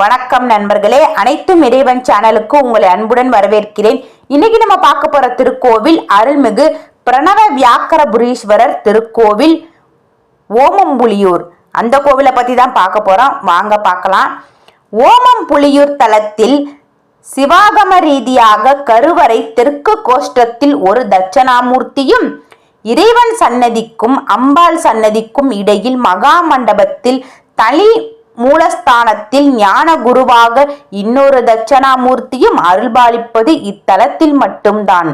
வணக்கம் நண்பர்களே. அனைத்தும் இறைவன் சேனலுக்கு உங்களை அன்புடன் வரவேற்கிறேன். இன்னைக்கு நம்ம பார்க்க போற திருக்கோவில் அருள்மிகு பிரணவ வியாக்கரபுரீஸ்வரர் திருக்கோவில் ஓமம்புலியூர். அந்த கோவிலை பத்தி தான் பார்க்க போறோம். வாங்க பார்க்கலாம். ஓமம்புலியூர் தலத்தில் சிவாகம ரீதியாக கருவறை தெற்கு கோஷ்டத்தில் ஒரு தட்சணாமூர்த்தியும் இறைவன் சன்னதிக்கும் அம்பாள் சன்னதிக்கும் இடையில் மகா மண்டபத்தில் தனி மூலஸ்தானத்தில் ஞான குருவாக இன்னொரு தட்சணாமூர்த்தியும் அருள்பாலிப்பது இத்தலத்தில் மட்டும்தான்.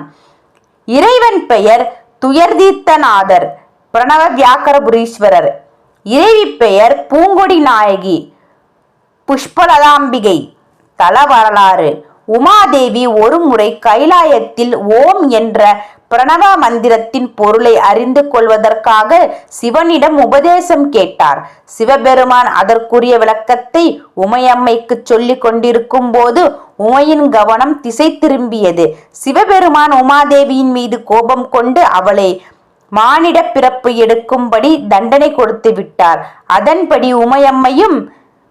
இறைவன் பெயர் துயர்தீர்த்தநாதர் பிரணவ வியாக்கரபுரீஸ்வரர். இறைவி பெயர் பூங்கொடி நாயகி புஷ்பலதாம்பிகை தல வரலாறு. உமாதேவி ஒருமுறை கைலாயத்தில் ஓம் என்ற பிரணவ மந்திரத்தின் பொருளை அறிந்து கொள்வதற்காக சிவனிடம் உபதேசம் கேட்டார். சிவபெருமான் அதற்குரிய விளக்கத்தை உமையம்மைக்கு சொல்லிக் கொண்டிருக்கும் போது உமையின் கவனம் திசை திரும்பியது. சிவபெருமான் உமாதேவியின் மீது கோபம் கொண்டு அவளை மானிட பிறப்பு எடுக்கும்படி தண்டனை கொடுத்து விட்டார். அதன்படி உமையம்மையும்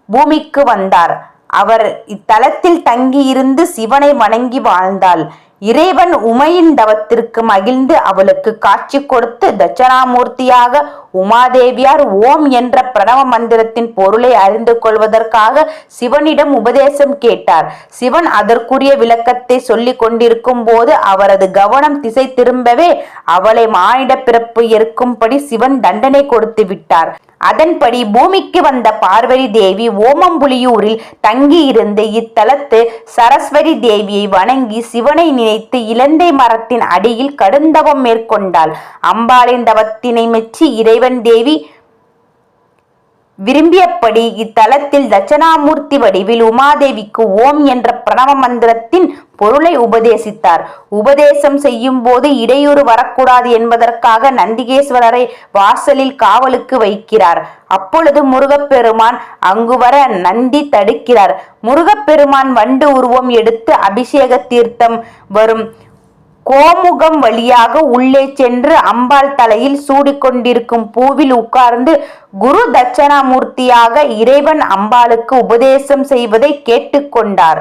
பூமிக்கு வந்தார். அவர் இத்தலத்தில் தங்கியிருந்து சிவனை வணங்கி வாழ்ந்தாள். இறைவன் உமையின் தவத்திற்கு மகிழ்ந்து அவளுக்கு காட்சி கொடுத்து தட்சணாமூர்த்தியாக உமாதேவியார் ஓம் என்ற பிரணவ மந்திரத்தின் பொருளை அறிந்து கொள்வதற்காக சிவனிடம் உபதேசம் கேட்டார். சிவன் அதற்குரிய விளக்கத்தை சொல்லிக் கொண்டிருக்கும் போது அவரது கவனம் திசை திரும்பவே அவளை மானிட பிறப்பு இருக்கும்படி சிவன் தண்டனை கொடுத்து விட்டார். அதன்படி பூமிக்கு வந்த பார்வதி தேவி ஓமம்புலியூரில் தங்கியிருந்து இத்தலத்து சரஸ்வதி தேவியை வணங்கி சிவனை நினைத்து இலந்தை மரத்தின் அடியில் கடுந்தவம் மேற்கொண்டாள். அம்பாளின் தவத்தினை மெச்சி இறைவன் தேவி விரும்பியபடி இத்தலத்தில் தட்சணாமூர்த்தி வடிவில் உமாதேவிக்கு ஓம் என்ற பிரணவ மந்திரத்தின் பொருளை உபதேசித்தார். உபதேசம் செய்யும் போது இடையூறு வரக்கூடாது என்பதற்காக நந்திகேஸ்வரரை வாசலில் காவலுக்கு வைக்கிறார். அப்பொழுது முருகப்பெருமான் அங்கு வர நந்தி தடுக்கிறார். முருகப்பெருமான் வண்டு உருவம் எடுத்து அபிஷேக தீர்த்தம் வரும். கோமுகம் வழியாக உள்ளே சென்று அம்பாள் தலையில் சூடிக்கொண்டிருக்கும் பூவில் உட்கார்ந்து குரு தட்சணாமூர்த்தியாக இறைவன் அம்பாளுக்கு உபதேசம் செய்வதை கேட்டுக்கொண்டார்.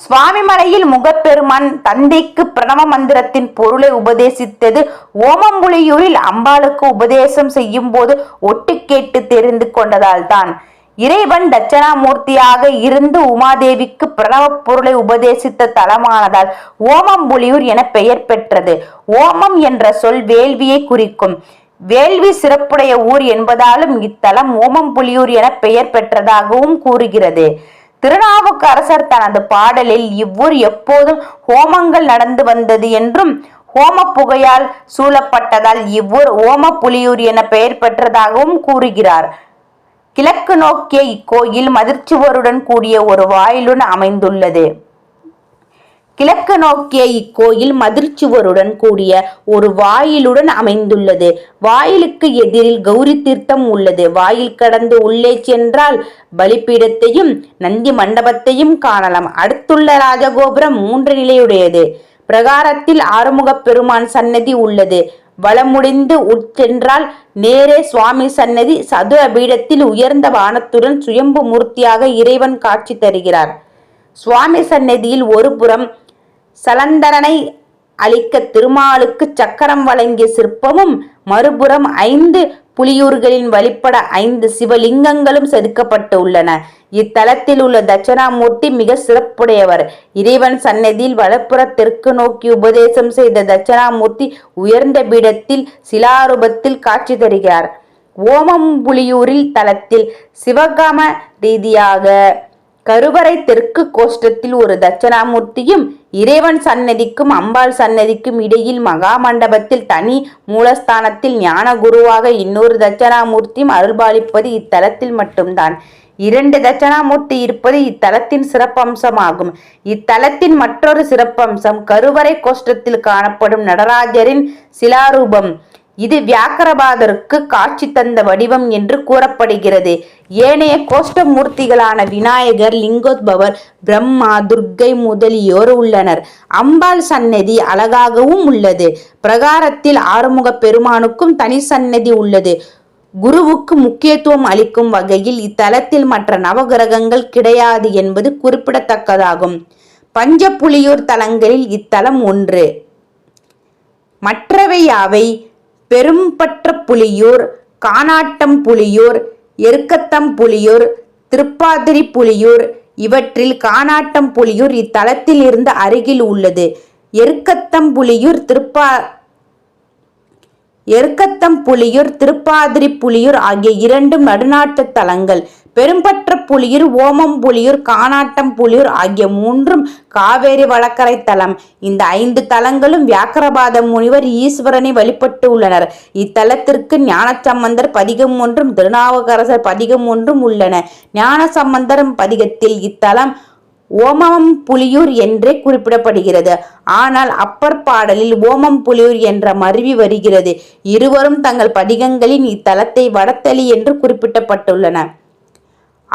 சுவாமிமலையில் முகப்பெருமான் தந்தைக்கு பிரணவ மந்திரத்தின் பொருளை உபதேசித்தது. ஓமம்புலியூரில் அம்பாளுக்கு உபதேசம் செய்யும் போது ஒட்டு கேட்டு தெரிந்து கொண்டதால் தான் இறைவன் தட்சணாமூர்த்தியாக இருந்து உமாதேவிக்கு பிரணவ பொருளை உபதேசித்த தலமானதால் ஓமம்புலியூர் என பெயர் பெற்றது. ஓமம் என்ற சொல் வேள்வியை குறிக்கும். வேள்வி சிறப்புடைய ஊர் என்பதாலும் இத்தலம் ஓமம்புலியூர் என பெயர் பெற்றதாகவும் கூறுகிறது. திருநாவுக்கரசர் தனது பாடலில் இவ்வூர் எப்போதும் ஹோமங்கள் நடந்து வந்தது என்றும் ஹோம புகையால் சூழப்பட்டதால் இவ்வூர் ஓம புலியூர் என பெயர் பெற்றதாகவும் கூறுகிறார். கிழக்கு நோக்கிய இக்கோயில் மதிர்ச்சுவருடன் கூடிய ஒரு வாயிலுடன் அமைந்துள்ளது. கிழக்கு நோக்கிய இக்கோயில் மதிர்ச்சுவருடன் கூடிய ஒரு வாயிலுடன் அமைந்துள்ளது. வாயிலுக்கு எதிரில் கௌரி தீர்த்தம் உள்ளது. வாயில் கடந்து உள்ளே சென்றால் பலிப்பீடத்தையும் நந்தி மண்டபத்தையும் காணலாம். அடுத்துள்ள ராஜகோபுரம் மூன்று நிலையுடையது. பிரகாரத்தில் ஆறுமுகப் பெருமான் சன்னதி உள்ளது. வளமுடிந்து உட்சென்றால் நேரே சுவாமி சன்னதி சதுர பீடத்தில் உயர்ந்த வானத்துடன் சுயம்பு மூர்த்தியாக இறைவன் காட்சி தருகிறார். சுவாமி சன்னதியில் ஒரு புறம் சலந்தரனை அளிக்க திருமாலுக்கு சக்கரம் வழங்கிய சிற்பமும் மறுபுறம் ஐந்து புலியூர்களின் வழிபட ஐந்து சிவலிங்கங்களும் செதுக்கப்பட்டு உள்ளன. இத்தலத்தில் உள்ள தட்சணாமூர்த்தி மிக சிறப்புடையவர். இறைவன் சன்னதியில் வலப்புற தெற்கு நோக்கி உபதேசம் செய்த தட்சணாமூர்த்தி உயர்ந்த பீடத்தில் சிலாரூபத்தில் காட்சி தருகிறார். ஓமம்புலியூரில் தலத்தில் சிவகாம ரீதியாக கருவறை தெற்கு கோஷ்டத்தில் ஒரு தட்சணாமூர்த்தியும் இறைவன் சன்னதிக்கும் அம்பாள் சன்னதிக்கும் இடையில் மகா மண்டபத்தில் தனி மூலஸ்தானத்தில் ஞான குருவாக இன்னொரு தட்சணாமூர்த்தியும் அருள்பாலிப்பது இத்தலத்தில் மட்டும்தான். இரண்டு தட்சணாமூர்த்தி இருப்பது இத்தலத்தின் சிறப்பம்சமாகும். இத்தலத்தின் மற்றொரு சிறப்பம்சம் கருவறை கோஷ்டத்தில் காணப்படும் நடராஜரின் சிலாரூபம். இது வியாக்கரபாதருக்கு காட்சி தந்த வடிவம் என்று கூறப்படுகிறது. ஏனைய கோஷ்டமூர்த்திகளான விநாயகர் லிங்கோத்பவர் பிரம்மா துர்க்கை முதலியோர் உள்ளனர். அம்பாள் சன்னதி அழகாகவும் உள்ளது. பிரகாரத்தில் ஆறுமுக பெருமானுக்கும் தனி சன்னதி உள்ளது. குருவுக்கு முக்கியத்துவம் அளிக்கும் வகையில் இத்தலத்தில் மற்ற நவகிரகங்கள் கிடையாது என்பது குறிப்பிடத்தக்கதாகும். பஞ்சப்புலியூர் தலங்களில் இத்தலம் ஒன்று. மற்றவை யாவை? பெரும்பற்ற புலியூர் கானாட்டம் புலியூர் எருக்கத்தம் புலியூர் திருப்பாதிரி புலியூர் இவற்றில் கானாட்டம் புலியூர் இத்தலத்தில் இருந்து அருகில் உள்ளது. எருக்கத்தம் புலியூர் திருப்பா எருக்கத்தம் புலியூர் திருப்பாதிரி புலியூர் ஆகிய இரண்டும் நடுநாட்டு தலங்கள் பெரும்பற்ற புலியூர் ஓமம் புலியூர் கானாட்டம் புலியூர் ஆகிய மூன்றும் காவேரி வழக்கரை தலம். இந்த ஐந்து தலங்களும் வியாக்கரபாத முனிவர் ஈஸ்வரனை வழிபட்டு உள்ளனர். இத்தலத்திற்கு ஞானசம்பந்தர் பதிகம் ஒன்றும் திருநாவுக்கரசர் பதிகம் ஒன்றும் உள்ளன. ஞானசம்பந்தரம் பதிகத்தில் இத்தலம் ஓமம் புலியூர் என்றே குறிப்பிடப்படுகிறது. ஆனால் அப்பர் பாடலில் ஓமம் புலியூர் என்ற மருவி வருகிறது. இருவரும் தங்கள் பதிகங்களின் இத்தலத்தை வடத்தளி என்று குறிப்பிடப்பட்டுள்ளன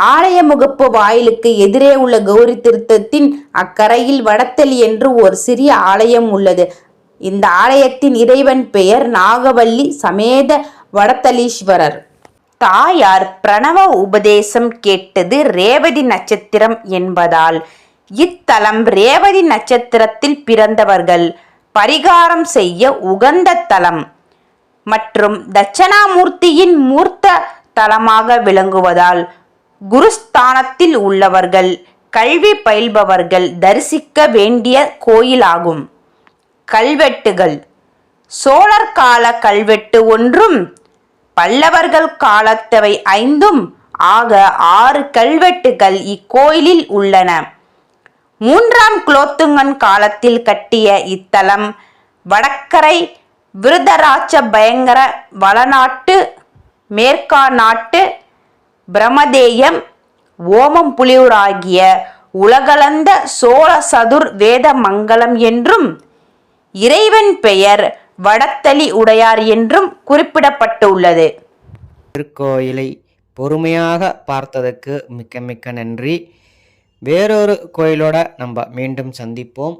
ஆலய முகப்பு வாயிலுக்கு எதிரே உள்ள கௌரி திருத்தத்தின் அக்கரையில் வடத்தளி என்று ஒரு சிறிய ஆலயம் உள்ளது. இந்த ஆலயத்தின் இறைவன் பெயர் நாகவல்லி சமேத வடத்தலீஸ்வரர். தாயார் பிரணவ உபதேசம் கேட்டது ரேவதி நட்சத்திரம் என்பதால் இத்தலம் ரேவதி நட்சத்திரத்தில் பிறந்தவர்கள். பரிகாரம் செய்ய உகந்த தலம் மற்றும் தட்சணாமூர்த்தியின் மூர்த்த தலமாக விளங்குவதால் குருஸ்தானத்தில் உள்ளவர்கள் கல்வி பயில்பவர்கள் தரிசிக்க வேண்டிய கோயிலாகும். கல்வெட்டுகள். சோழர் கால கல்வெட்டு ஒன்றும் பல்லவர்கள் காலத்தவை ஐந்தும் ஆக ஆறு கல்வெட்டுகள் இக்கோயிலில் உள்ளன. மூன்றாம் குலோத்துங்கன் காலத்தில் கட்டிய இத்தலம் வடக்கரை விருதராட்ச பயங்கர வளநாட்டு மேற்கா நாட்டு பிரமதேயம் ஓமம் புலியூர் ஆகிய உலகளந்த சோழ சதுர் வேத மங்கலம் என்றும் இறைவன் பெயர் வடத்தளி உடையார் என்றும் குறிப்பிடப்பட்டுள்ளது. திருக்கோயிலை பொறுமையாக பார்த்ததற்கு மிக்க மிக்க நன்றி. வேறொரு கோயிலோட நம்ம மீண்டும் சந்திப்போம்.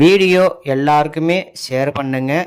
வீடியோ எல்லாருக்குமே ஷேர் பண்ணுங்கள்